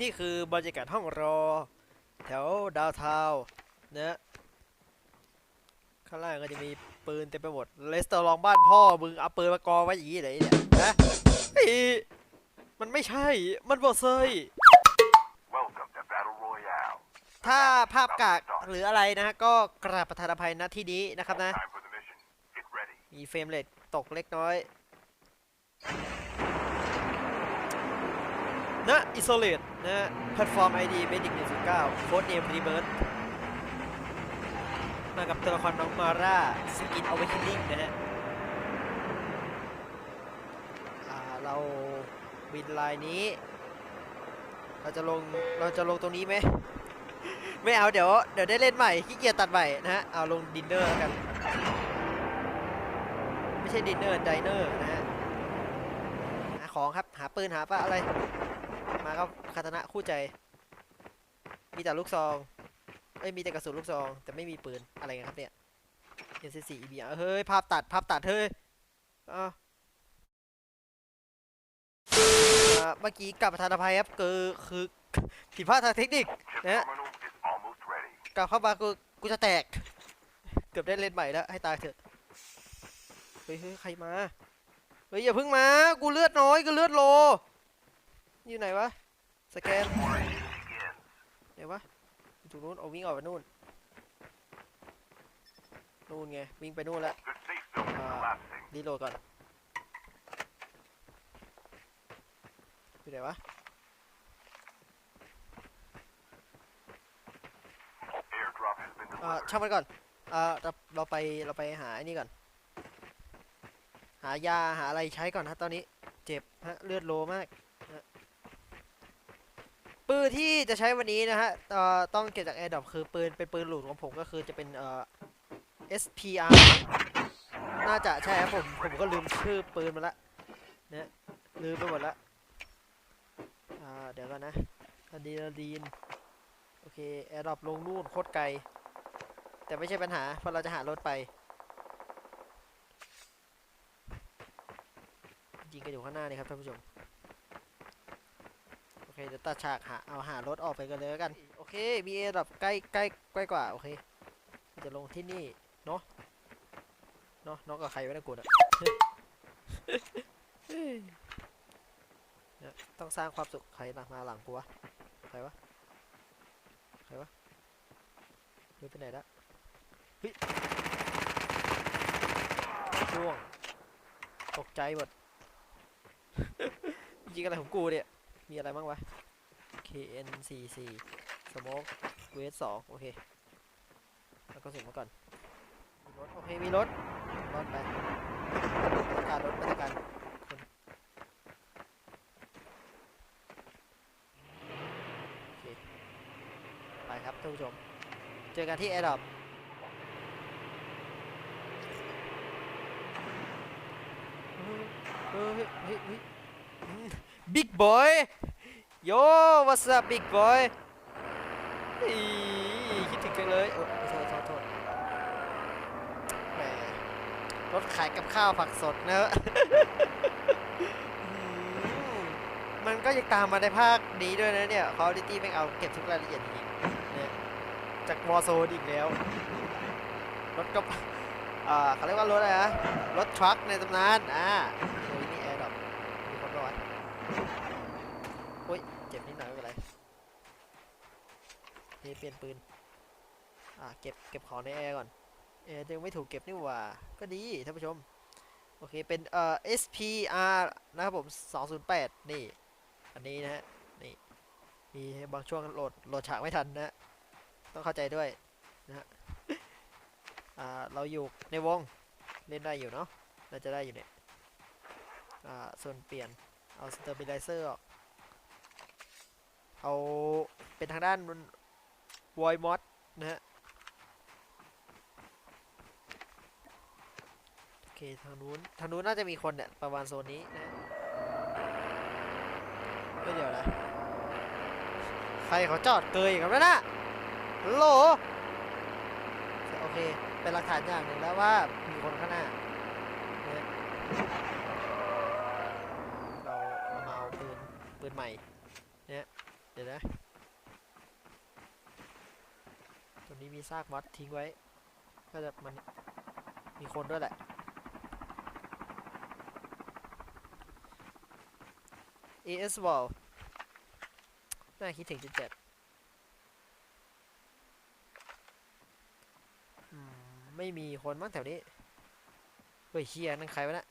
นี่คือบรรยากาศห้องรอ แถวดาวทาวน์นะข้างล่างก็จะมีปืนเต็มไปหมด เลสเตอร์ลองบ้านพ่อ มึงเอาปืนมากองไว้อย่างนี้เลยเนี่ยนะเฮ้ยมันไม่ใช่ มันบอเซย Welcome to Battle Royale. ถ้าภาพกากหรืออะไรนะฮะ ก็กราบประธานอภัยณที่นี้นะครับนะ Time for the mission. Get ready. มีเฟรมเรทตกเล็กน้อย นะอิโซเลตนะแพลตฟอร์ม ID Medic 109โค้ดเนมรีเบิร์มากับตัวละครน้องมาร่าสกินเอาไว้คินนิ่งนะฮะเราบินไลน์นี้ เราจะลง เราจะลงตรงนี้ไหม ไม่เอาเดี๋ยว เดี๋ยวได้เล่นใหม่ ขี้เกียจตัดใหม่นะฮะ เอาลงดินเนอร์แล้วกัน ไม่ใช่ดินเนอร์ดิเนอร์นะฮะ หาของครับ หาปืนหาปะอะไร มาก็คาตนะคู่ใจ มีแต่ลูกซองเอ้ยมีแต่กระสุนลูกซองแต่ไม่มีปืนอะไรกันครับเนี่ย NC4 EBR เฮ้ยภาพตัดภาพตัดเฮ้ยอ้าวอ่าเมื่อกี้กลับประธานอภัยครับคือคือผิดพลาดทางเทคนิค Chip Yeah. terminal is almost ready. กลับเข้ามากูกูจะแตก เกือบได้เล่นใหม่แล้วให้ตายเถอะเฮ้ยเฮ้ยใครมาเฮ้ยอย่าเพิ่งมา กูเลือดน้อยกูเลือดโล อยู่ไหนวะ สแกน Begins. ไหนวะอยู่ตรงนู้นเอาวิ่งออกไปนู่น นู่นไง วิ่งไปนู่นแล้ว The safe zone is Uh, collapsing. รีโหลดก่อน อยู่ไหนวะอ่าช่างมันก่อนอ่าเราเราไป เราไปหาไอ้นี่ก่อน หายา หาอะไรใช้ก่อนฮะตอนนี้ เจ็บฮะ เลือดโลมาก นะปืนที่จะใช้วันนี้นะฮะเอ่อต้องเก็บจากแอร์ดอปคือปืนเป็นปืนหลุดของผมก็คือจะเป็นเอ่อ SPR น่าจะใช่ครับผมผมก็ลืมชื่อปืนมาละเนี่ยลืมไปหมดละอ่าเดี๋ยวก่อนนะอะดรีนาลีนโอเคแอร์ดรอปลงนู่นโคตรไกล แต่ไม่ใช่ปัญหาเพราะเราจะหารถไป ยิงกันอยู่ข้างหน้านี่ครับท่านผู้ชม เดี๋ยวตัดฉากหาเอาหารถออกไปกันเลยแล้วกัน โอเค มีเอแบบใกล้ใกล้ใกล้กว่า โอเค จะลงที่นี่ เนาะเนาะน้องกับใครไว้นะกูนะต้องสร้างความสุขใครหลังมาหลังกูวะ ใครวะ ใครวะเฮ้ยไปไหนละช่วง ตกใจหมดยิงอะไรของกูเนี่ย มีอะไรบ้างวะ KN44 Smoke West 2โอเค แล้วก็เสร็จมาก่อน มีรถ โอเค มีรถ รถไปบรรยากาศรถบรรยากาศคนโอเค ไปครับท่านผู้ชม เจอกันที่ Air Drop เฮ้ยเฮ้ยเฮ้ยบิ๊กบอย โย่ what's up big boy อีคิดถึงจังเลยโอ้โทษโทษโทษแหมรถขายกับข้าวผักสดเนอะมันก็ยังตามมาในภาคนี้ด้วยนะเนี่ย Quality แม่งเอาเก็บทุกรายละเอียดจริงเนี่ยจากวอร์โซนอีกแล้ว รถก็อ่าเขาเรียกว่ารถอะไรนะรถทรัคในตำนานอ่าโอ้ยนี่แอร์ดรอปมีคนด้วยโอ้ย เจ็บนิดหน่อยไม่เป็นไรเฮ้ยเป ลี่ยนปืน อ่าเก็บเก็บของในแอร์ก่อนแอร์ยังไม่ถูกเก็บนี่หว่า ก็ดีท่านผู้ชม โอเค เป็นเอ่อ SPR นะครับผม 208 นี่ อันนี้นะฮะ นี่ มีบางช่วงโหลดโหลดฉากไม่ทันนะต้องเข้าใจด้วยนะฮะ อ่า เราอยู่ในวง เล่นได้อยู่เนาะ น่าจะได้อยู่เนี่ย อ่า ส่วนเปลี่ยน เอาสเตอร์บิไลเซอร์ออกเอาเป็นทางด้าน วอยมอสนะฮะโอเคทางนู้นทางนู้นน่าจะมีคนเนี่ยประมาณโซนนี้นะไม่เดี๋ยวนะใครเขาจอดเกยกันแล้วนะฮัลโหลโอเค เป็นหลักฐานอย่างหนึ่งแล้วว่ามีคนข้างหน้าเนี่ยเราเรามาเอาปืนปืนใหม่เดี๋ยวนะ ตรง นี้มีซากมอสทิ้งไว้ ก็จะมันมีคนด้วยแหละ AS Wall น่าคิดถึงจุดเจ็ดไม่มีคนมั้งแถวนี้ เฮ้ยเชียนั่นใครวะเนะ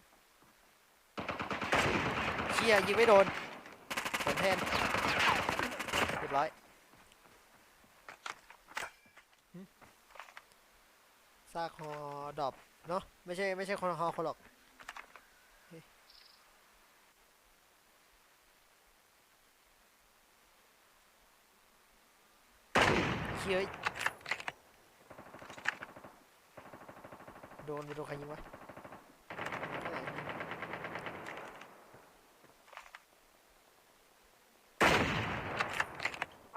เชียยิงไม่โดนผลแทนเรียบร้อยหึซากฮอดรอปเนาะไม่ใช่ไม่ใช่คนฮอคนหรอกเฮ้ยเชียโดนโดนใครยิงวะ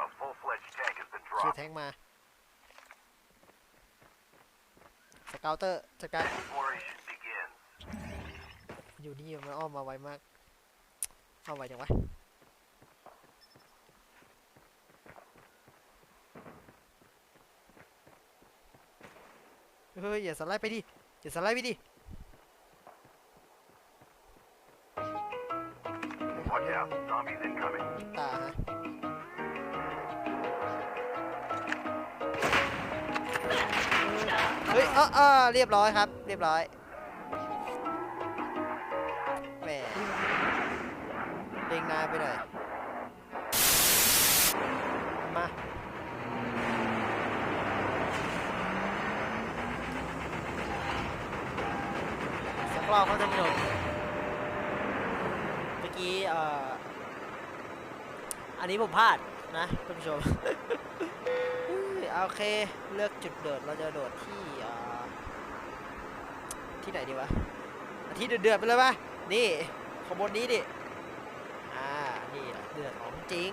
A full-fledged tank has been เชีย dropped. แทงมา สเกลเตอร์จัดการ Exploration begins. อยู่นี่มันอ้อมมาไวมากเอาไวจังวะเฮ้ยอย่าสไลด์ไปดิอย่าสไลด์ไปดิ เออเรียบร้อยครับ เรียบร้อยแหมเด้งนานไปหน่อยมาสักรอบเขาจะไม่โดนเมื่อกี้เอ่ออันนี้ผมพลาดนะท่านผู้ชมโอเค เลือกจุดโดด เราจะโดดที่เอ่ ที่ไหนดีวะอะที่เดือดๆไปเลยปะนี่ขบวนนี้ดิอ่านี่แหละเดือดของจริง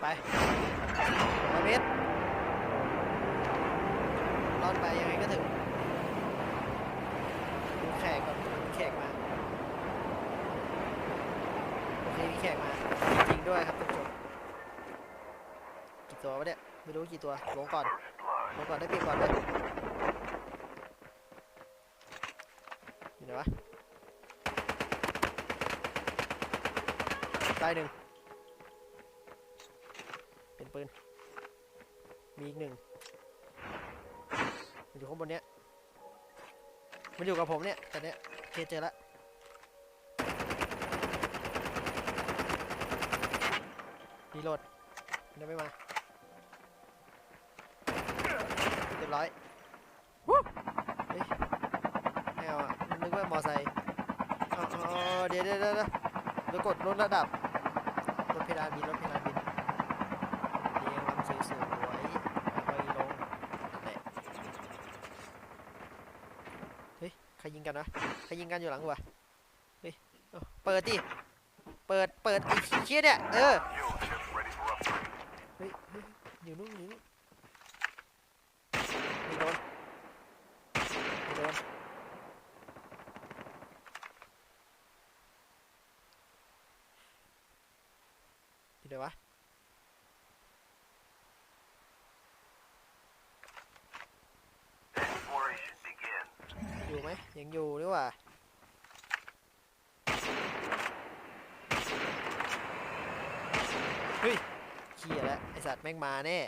ไปร้อยเมตรรอดไปยังไงก็ถึงดูแขกก่อนดูแขกมาโอเคมีแขกมาจริงด้วยครับท่านกี่ตัววะเนี่ยไม่รู้กี่ตัวลงก่อนลงก่อนได้เปรียบก่อนเลยอยู่ไหน วะตายหนึ่งเป็นปืน มีอีกหนึ่งมันอยู่ข้างบนเนี้ย มันอยู่กับผมเนี่ยตอนเนี้ยเคเจอละรีโหลดมันไม่มาเรียบร้อยวู้เฮ้ยไม่เอาอะนึกว่าม อไซค์อ๋ออ๋อเดี๋ยวเดี๋ยวเดี๋ยวเดี๋ยวเดี๋ยวกดลดระดับลดเพดานบินลดเพดานบินเรียงลำสวยๆค่อยลงแหละเฮ้ยใครยิงกันวะใครยิงกันอยู่หลังวะเฮ้ยเอาเปิดดิเปิดเปิดไอ้เชี่ยเนี่ยเออ Fuel ship ready for upgrade. เฮ้ยเฮ้ยอยู่นู่นอยู่นู่นไม่โดนไม่โดนอยู่ไหนวะ Exploration begins. อยู่ไหมยังอยู่นี่หว่า เฮ้ยเขี้ยแล้วไอสัตว์แม่งมาแน่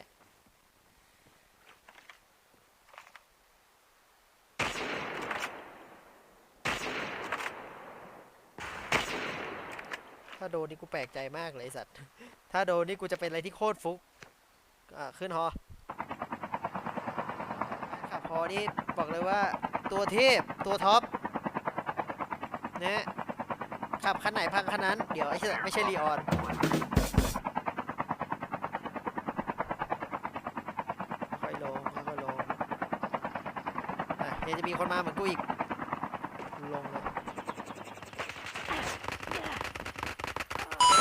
ถ้าโดนนี่กูแปลกใจมากเลยไอสัตว์ ถ้าโดนนี่กูจะเป็นอะไรที่โคตรฟุก อะ ขึ้นฮอขับฮอนี่บอกเลยว่าตัวเทพตัวท็อปนะขับคันไหนพังคันนั้น เดี๋ยวไอ้เหี้ยไม่ใช่รีออน ค่อยลงค่อยๆลง อะ เดี๋ยวจะมีคนมาเหมือนกูอีก ลงเลย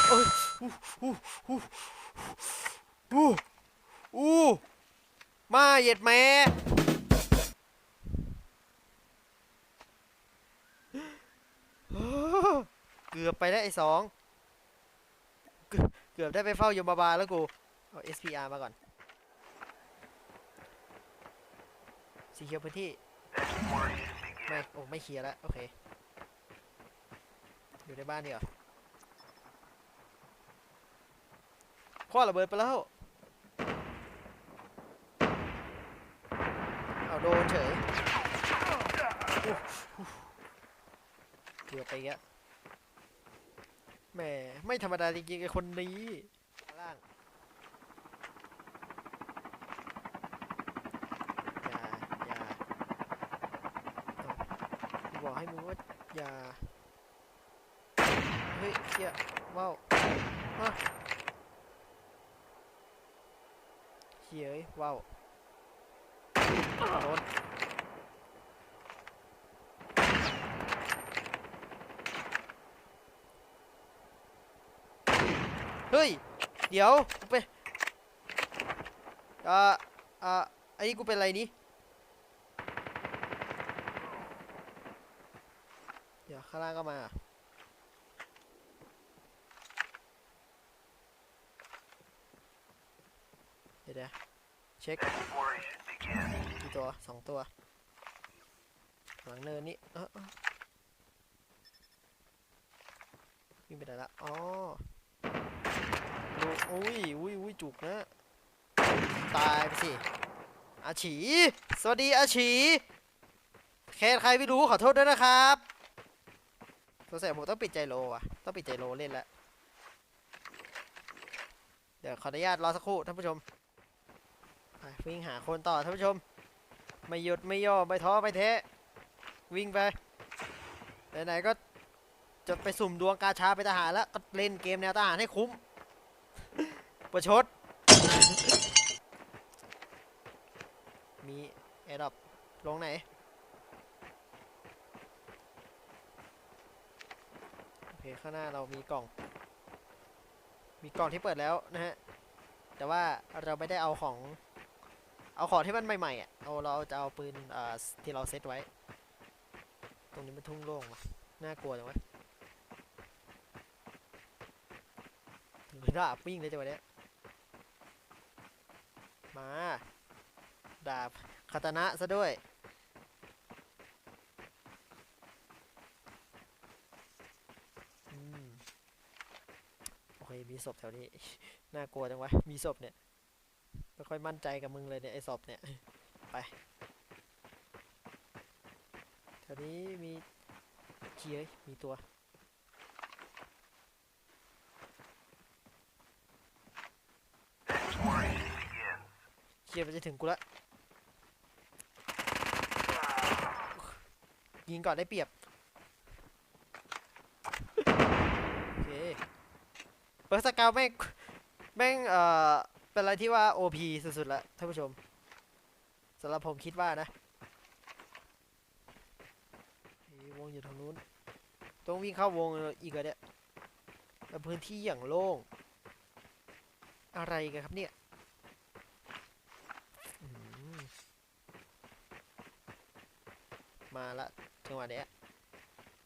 โอ้ยอู้อู้อู้อู้อู้มาเหย็ดแม่เกือบไปแล้วไอ้สอง เกือบได้ไปเฝ้ายมบาลแล้วกู เอา SPR มาก่อนสีเขียวพื้นที่ ไม่โอ้ไม่เคลียร์แล้วโอเค อยู่ในบ้านดีกว่าคว้าระเบิดไปแล้วเอาโดนเฉยเกือบไปแกแล้วแหมไม่ธรรมดาจริงๆไอ้คนนี้ล่าง อย่า อย่าเอากูบอกให้มึงว่า อย่า เฮ้ยเหี้ยว้าวอะเฮ้ยเอ้ยว้าวโดนเฮ้ย เดี๋ยว กูเป็นอ่าอ่าไอ้นี่กูเป็นอะไรนี่ เดี๋ยวข้าง ล่างก็มาเดี๋ยวเดี๋ยวเช็คกี่ตัวสองตัว หลังเนินนี่เออเออวิ่งไปไหนละอ๋อดูอุ้ยอุ้ยอุ้ยจุกนะ ตายไปสิ อาฉี สวัสดีอาฉีแค่ใครไม่รู้ขอโทษด้วยนะครับ งสัยผมต้องปิดใจโลว่ะ ต้องปิดใจโลเล่นแล้วเดี๋ยวขออนุญาตรอสักครู่ท่านผู้ชมวิ่งหาคนต่อท่านผู้ชม ไม่หยุดไม่ย่อไม่ท้อไม่แท้วิ่งไปไหนๆก็จะไปสุ่มดวงกาชาไปทหารแล้วก็เล่นเกมแนวทหารให้คุ้ม ประชด มีแอร์ดรอปลงไหน โอ เคข้างหน้าเรามีกล่อง มีกล่องที่เปิดแล้วนะฮะ แต่ว่าเราไม่ได้เอาของ เอาของที่มันใหม่ๆอะเอาเราจะเอาปืนอ่าที่เราเซตไว้ ตรงนี้มันทุ่งโล่งว่ะน่ากลัวจังวะถือดาบวิ่งเลยจังวะเนี้ยมา ดาบคาตานะซะด้วย อืม โอเค มีศพแถวนี้ น่ากลัวจังวะ มีศพเนี่ย ไม่ค่อยมั่นใจกับมึงเลยเนี่ยไอ้ศพเนี่ย ไปแถวนี้มีเคียร์มีตัว เคียร์มันจะถึงกูละยิงก่อนได้เปรียบ โอเค เปิร์สกาวแม่งแม่งเอ่อเป็นอะไรที่ว่า OP สุดๆละท่านผู้ชมสำหรับผมคิดว่านะวงอยู่ทางนู้นต้องวิ่งเข้าวงอีกเหรอเนี่ยแล้วพื้นที่อย่างโล่ง อะไรกันครับเนี่ยมาละจังหวะเนี้ย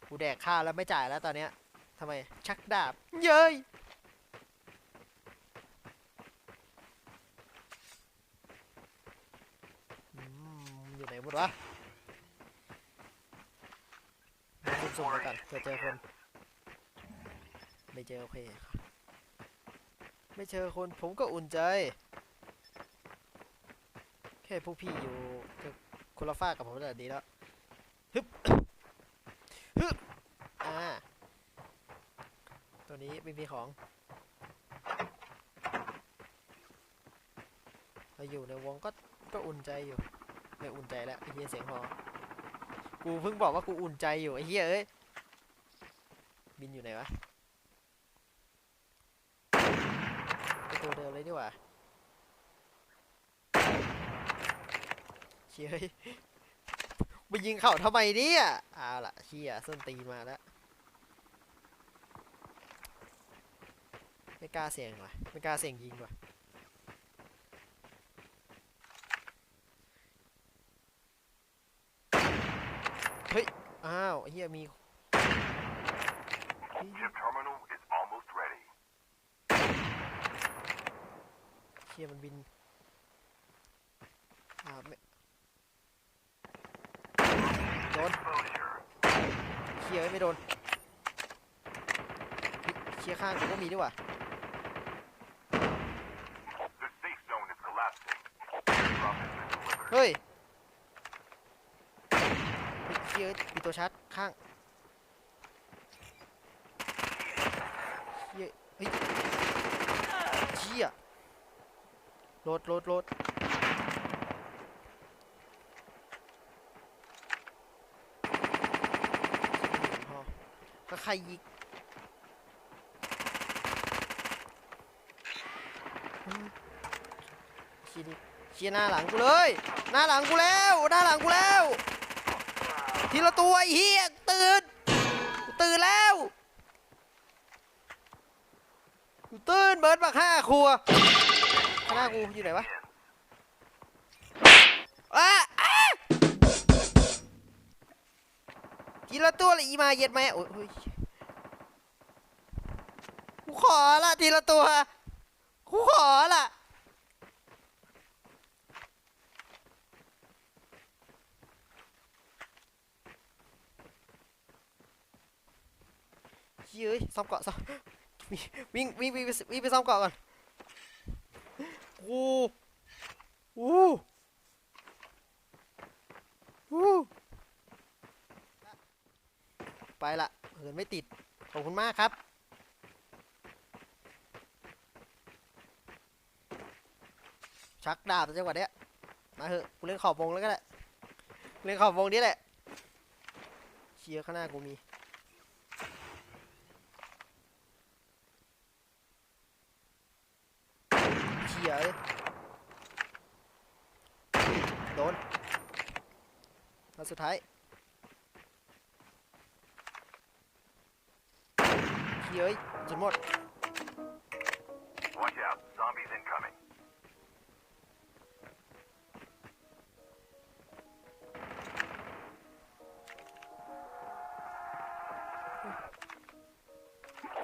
กูแดกข้าวแล้วไม่จ่ายแล้วตอนเนี้ยทำไมชักดาบ เย้ย อื มอยู่ไหนหมดวะสุ่มๆไปก่อนเผื่อเจอคน ไม่เจอโอเคไม่เจอคนผมก็อุ่นใจ แค่พวกพี่อยู่คนละฝากับผมแต่ดีแล้วฮึบฮึบอ่าตัวนี้ไม่มีของเราอยู่ในวงก็ก็อุ่นใจอยู่ ไม่อุ่นใจแล้วไอ้เหี้ยเสียงฮอกูเพิ่งบอกว่ากูอุ่นใจอยู่ไอ้เหี้ยเอ้ย บินอยู่ไหนวะไอตัวเดิมเลยดีกว่าเชี่ยเฮ้ยไปยิงเข่าทำไมเนี่ยเอาล่ะเชี่ยส้นตีมาแล้ว ไม่กล้าเสี่ยงว่ะไม่กล้าเสี่ยงยิงว่ะ อ้าวไอ้เฮียมีเฮ้ย Chip terminal is almost ready. ชี่ยมันบินอ่าไม่โดน Exposure. เชี่ยเอ้ยไม่โดนเชี่ยข้างกูก็มีด้วยว่ะ The safe zone is collapsing. Airdrop has been delivered. เฮ้ยเฮ้ยเชี่ยเอ้ย มีตัวชาร์จข้างเชี่ยเฮ้ยเชี่ยโหลดโหลดโหลดก็ใครยิงอืมเชี่ยนี่เชี่ยหน้าหลังกูเลย หน้าหลังกูแล้ว หน้าหลังกูแล้ว ทีละตัวเฮียตื่นตื่นแล้วตื่นเบิร์ดบักห้าครัวข้างหน้ากูอยู่ไหนวะอ้าอ้าทีละตัวเลยอีมาเย็ดไหมโอ้ยโอ้ยกูขอละทีละตัวกูขอละ เฮ้ยเอ้ยซ่อมเกาะซ่อมวิ่งวิ่งวิ่งวิ่งไปซ่อมเกาะก่อนโอ้โหโอ้ไปละเหินไม่ติด ขอบคุณมากครับชักดาบจังหวะเนี้ยมาเหอะกูเล่นขอบวงแล้วก็ได้เล่นขอบวงนี้แหละเชียร์ข้างหน้ากูมี เชียร์เอ้ยโดนมา สุดท้ายเชียร์เอ้ยจนหมด Watch out. Zombies incoming.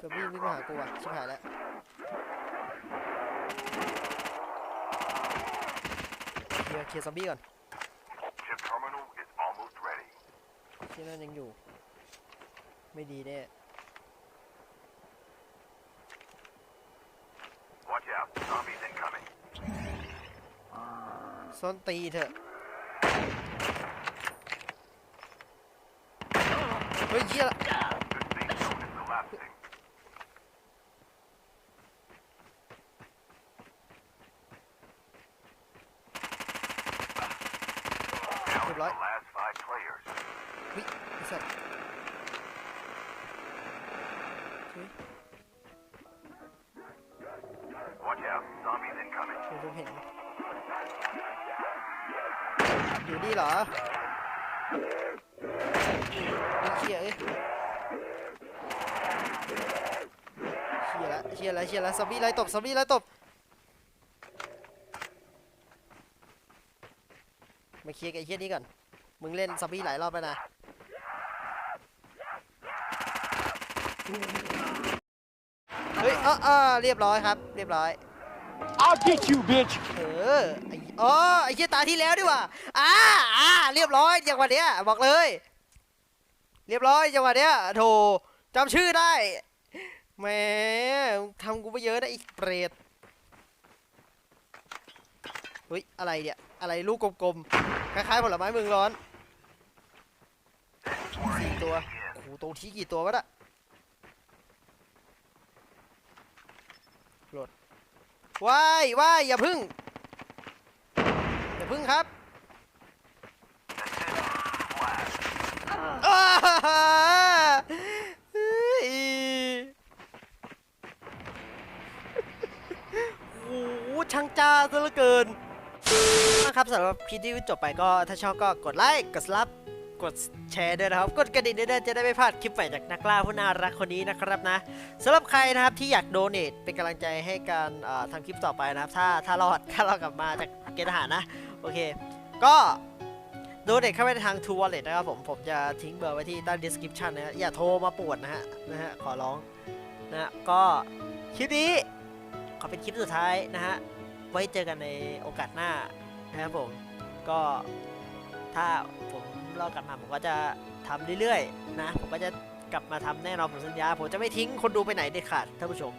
จะวิ่งวิ่งมาหากูอะชิบหายแล้วเคลียร์เคลียร์ซอมบี้ก่อน ที่นั่นยังอยู่ ไม่ดีแน่ Watch out. Zombies incoming. ส้นตีเถอะ เฮ้ยเหี้ย The safe zone is collapsing. เรียบร้อย The last five players. วิไอ้สัตว์เฮ้ย Watch out. Zombies incoming. ผมผมเห็นอยู่นี่เหรอไอ้เชี่ยเอ้ยเชี่ยละเชี่ยละเชี่ยละซอมบี้ไล่ตบซอมบี้ไล่ตบมาเคลียร์กับไอ้เชี่ยนี้ก่อน มึงเล่นซอมบี้หลายรอบแล้วนะ เฮ้ยเออเออเรียบร้อยครับ เรียบร้อย I'll get you, bitch. เออไอ้อ๋อไอ้เชี่ยตาที่แล้วดีกว่าอ่าอ่าเรียบร้อยจังหวะเนี้ยบอกเลย เรียบร้อยจังหวะเนี้ยโถจำชื่อได้แหมทำกูไปเยอะนะไอีเปรตเฮ้ยอะไรเนี่ยอะไรลูกกลมๆคล้ายๆผลไม้เมืองร้อนสี่ตัวโอ้โหตรงที่กี่ตัววะน่ะโหลด ว้ายว้ายอย่าพึ่ง อย่าพึ่งครับโอ้โหช่างจ้าซะเหลือเกินนะครับสำหรับคลิปที่จบไปก็ถ้าชอบก็กดไลค์ กดซับ กดแชร์ด้วยนะครับ กดกระดิ่งด้วยจะได้ไม่พลาดคลิปใหม่จากนักล่าผู้น่ารักคนนี้นะครับนะสำหรับใครนะครับที่อยากโดเนทเป็นกำลังใจให้การทำคลิปต่อไปนะครับ ถ้าถ้ารอดถ้ารอดกลับมาจากเกณฑ์ทหารนะ โอเค ก็โดเนทเข้าไปทาง True Wallet นะครับผมผมจะทิ้งเบอร์ไว้ที่ใต้ description นะฮะอย่าโทรมาปวดนะฮะนะฮะขอร้องนะฮะก็คลิปนี้ขอเป็นคลิปสุดท้ายนะฮะไว้เจอกันในโอกาสหน้านะครับผมก็ถ้าผม รอกลับมาผมก็จะทำเรื่อยๆนะผมก็จะกลับมาทำแน่นอนผมสัญญา ผมจะไม่ทิ้งคนดูไปไหนเด็ดขาดท่านผู้ชม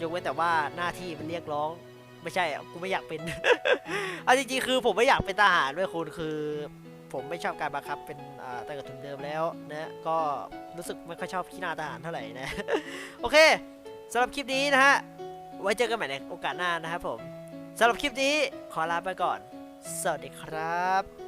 ยกเว้นแต่ว่าหน้าที่มันเรียกร้องไม่ใช่กูไม่อยากเป็นเอาจริงๆคือผมไม่อยากเป็นทหารด้วยคุณคือผมไม่ชอบการบังคับเป็นอ่าตั้งแต่ทุนเดิมแล้วนะก็รู้สึกไม่ค่อยชอบขี้หน้าทหารเท่าไหร่นะโอเคสำหรับคลิปนี้นะฮะไว้เจอกันใหม่ในโอกาสหน้านะครับผมสำหรับคลิปนี้ขอลาไปก่อน สวัสดีครับ